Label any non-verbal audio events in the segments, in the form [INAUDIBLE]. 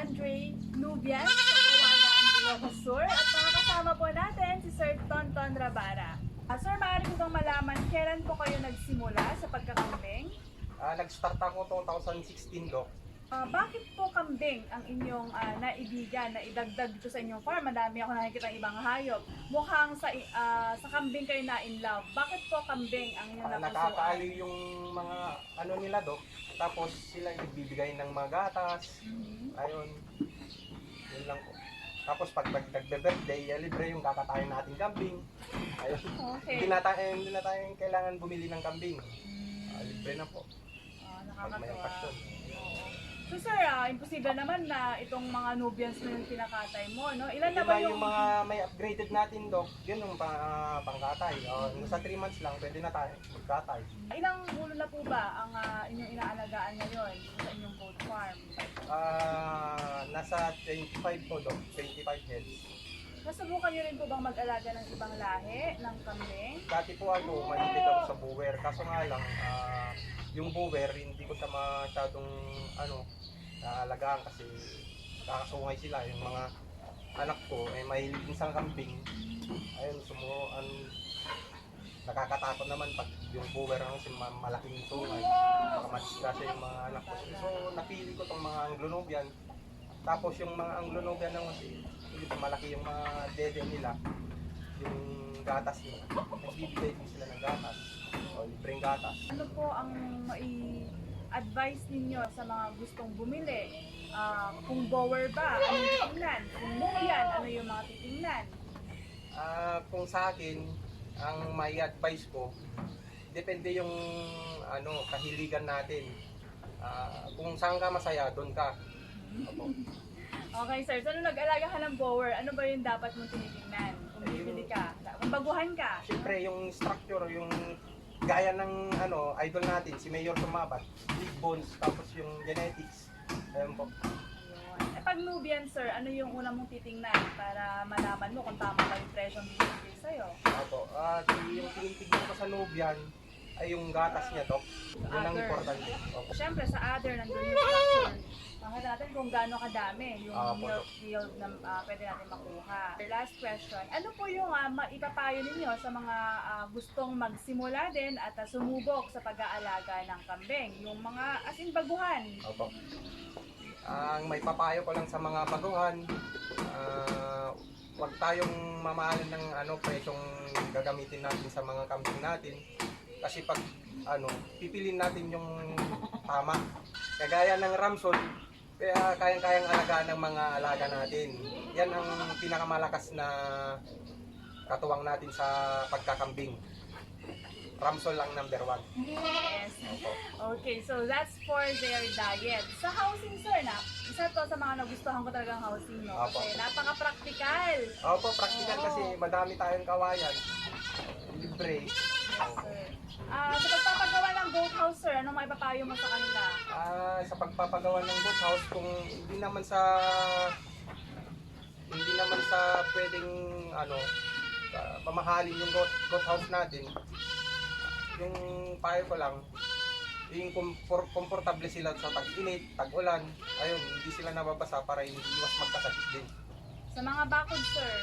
and Andre Nubian sa Kawayan, Ilocos Sur. At makakasama po natin si Sir Tonton Rabara. Ah, sir, maaari ko bang malaman kailan po kayo nagsimula sa pagkakambing? Ah, nag-start ako 2016, Dok. Ah, bakit po kambing ang inyong ah, naibigan na idagdag dito sa inyong farm? Madami ako nakikita ibang hayop. Mukhang sa ah, sa kambing kayo na in love. Bakit po kambing ang inyong Ah, napusuan? nakakaaliw yung mga ano nila, Dok. Tapos sila nagbibigay ng mga gatas. Mhm. Ayun. Yun lang po. Tapos pag nagbe-birthday, eh, libre yung kakatayin natin kambing. Ayun. Okay. Hindi na tayo, hindi na tayo kailangan bumili ng kambing. Ah, libre na po. Ah, Pag may. So sir, ah, imposible naman na itong mga Nubians na yung kinakatay mo, no? Ilan na ba yung... yung mga may upgraded natin, Dok. Yun yung pa, pangkatay. Oh, sa 3 months lang, pwede na tayo magkatay. Ilang ulo na po ba ang ah, inyong inaalagaan ngayon sa inyong goat farm? Ah, nasa 25 po, Dok. 25 heads. Nasubukan niyo rin po bang mag-alaga ng ibang lahi ng kambing? Dati po ako, mahilig ako sa bower. Kaso nga lang, ah, yung bower, hindi ko siya masyadong, ano, naalagaan kasi kakasungay sila. Yung mga anak ko, eh, mahilig din sa kambing. Ayun, sumo, an, nakakatakot naman pag yung bower ang ma- malaking sungay. Baka madisgrasya yung mga anak ko. So, napili ko tong mga Anglo-Nubian. Tapos yung mga naman kasi, hindi malaki yung mga dede nila. Yung gatas nila. Nagbibigay din sila ng gatas. O, libreng gatas. Ano po ang mai-advise ninyo sa mga gustong bumili? Ah, kung bower ba, anong titingnan? Kung Nubian, ano yung mga titingnan? Ah, kung sa akin, ang may advice ko, depende yung ano kahiligan natin. Ah, kung saan ka masaya, doon ka. Okay sir, so nung nag-alaga ka ng bower, ano ba yung dapat mong tinitingnan? Kung bibili ka, kung baguhan ka. Siyempre, yung structure, yung gaya ng ano, idol natin, si Mayor Tumabat, big bones, tapos yung genetics. Ayun po. Ayun. Eh pag Nubian sir, ano yung una mong titingnan para malaman mo kung tama ba yung presyo bibigay sa'yo? Opo. At yung tinitignan ko sa Nubian, ay yung gatas niya, Dok. Yun ang Other. importante. Opo. Siyempre sa other, nandun yung structure. Makita natin kung gaano kadami yung Ah, po. milk yield na ah, pwede natin makuha. Last question, ano po yung uh, maipapayo ninyo sa mga ah, gustong magsimula din at ah, sumubok sa pag-aalaga ng kambing? Yung mga as in baguhan. Opo. Ang may papayo ko lang sa mga baguhan, ah, huwag tayong mamahalin ng ano, presyong gagamitin natin sa mga kambing natin. Kasi pag ano, pipilin natin yung tama. Kagaya ng Ramson, kaya kayang-kayang alagaan ng mga alaga natin. Yan ang pinakamalakas na katuwang natin sa pagkakambing. Ramsol lang number one. Yes. Opo. Okay, so that's for their diet. Sa housing, sir, na, isa to sa mga nagustuhan ko talagang housing, no? Apo. Kasi napaka-practical. Opo, practical Oo. kasi madami tayong kawayan. Libre. Yes, sir. Ah, sa pagpapagawa ng goat house, sir, maipapayo mo sa kanila? Ah, sa pagpapagawa ng goat house kung hindi naman sa hindi naman sa pwedeng ano ah, pamahalin yung goat, goat house natin. Yung payo ko lang yung komfor- komportable sila sa tag-init, tag-ulan, ayun, hindi sila nababasa para hindi iwas magkasakit din. Sa mga bakod, sir.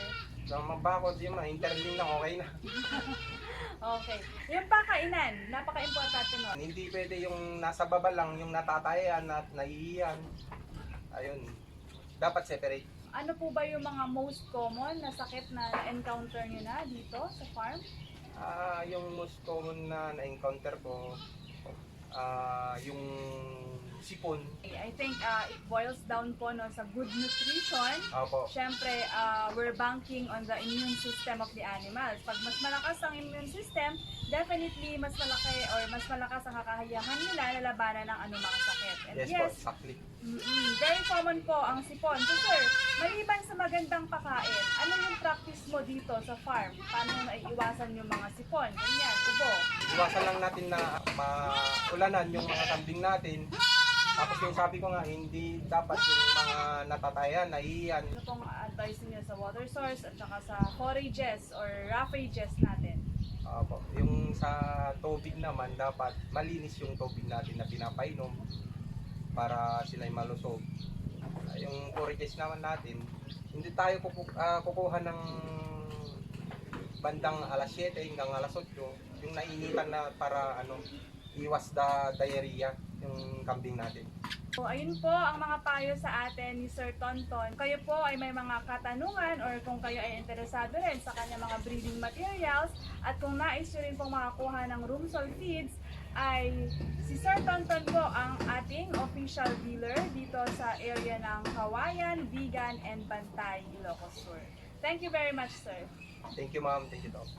Sa mga bakod, yung mga interling lang, okay na. [LAUGHS] Okay. Yung pakainan, napaka-importante nun. Hindi pwede yung nasa baba lang, yung natatayan at naiiyan. Ayun, dapat separate. Ano po ba yung mga most common na sakit na encounter nyo na dito sa farm? Ah, yung most common na na-encounter ko, ah, yung sipon. I think uh, it boils down po no, sa good nutrition. Opo. Siyempre, uh, we're banking on the immune system of the animals. Pag mas malakas ang immune system, definitely mas malaki or mas malakas ang kakayahan nila na labanan ng anumang sakit. And Yes, po, yes, exactly. mm, very common po ang sipon. So sir, maliban sa magandang pakain, ano yung practice mo dito sa farm? Paano naiiwasan yung mga sipon? Ganyan, ubo. Iwasan lang natin na maulanan yung mga kambing natin. Tapos yung sabi ko nga, hindi dapat yung mga natatayan, naiiyan. Ano pong advice niyo sa water source at saka sa forages or roughages natin? Opo. Yung sa tubig naman, dapat malinis yung tubig natin na pinapainom para sila'y malusog. yung forages naman natin, hindi tayo kuku- ah, kukuha ng bandang alas 7 hanggang alas 8 yung nainitan na para ano iwas da diarrhea yung kambing natin. So, ayun po ang mga payo sa atin ni Sir Tonton. Kayo po ay may mga katanungan or kung kayo ay interesado rin sa kanyang mga breeding materials at kung nais nyo rin pong makakuha ng room soil feeds, ay si Sir Tonton po ang ating official dealer dito sa area ng Kawayan, Vigan, and Bantay, Ilocos Sur. Thank you very much, sir. Thank you ma'am, thank you Doc.